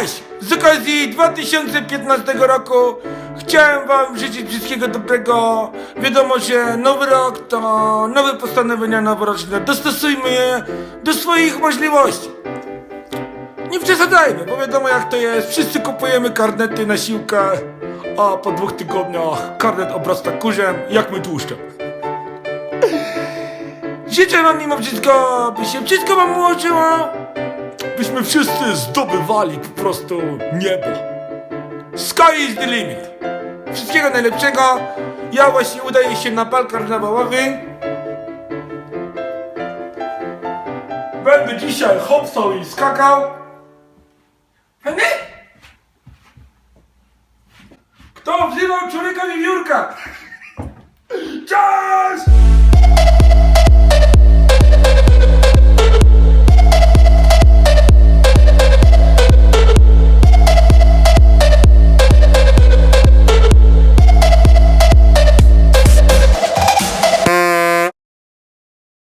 Cześć! Z okazji 2015 roku chciałem wam życzyć wszystkiego dobrego. Wiadomo, że nowy rok to nowe postanowienia noworoczne. Dostosujmy je do swoich możliwości. Nie przesadzajmy, bo wiadomo jak to jest. Wszyscy kupujemy karnety na siłkę, a po dwóch tygodniach karnet obrasta kurzem, jak my tłuszczem. Życzę wam mimo wszystko, by się wszystko wam ułożyło, byśmy wszyscy zdobywali po prostu niebo. Sky is the limit. Wszystkiego najlepszego. Ja właśnie udaję się na bal karnawałowy. Będę dzisiaj hopsał i skakał. Kto wzywał człowieka wiewiórka?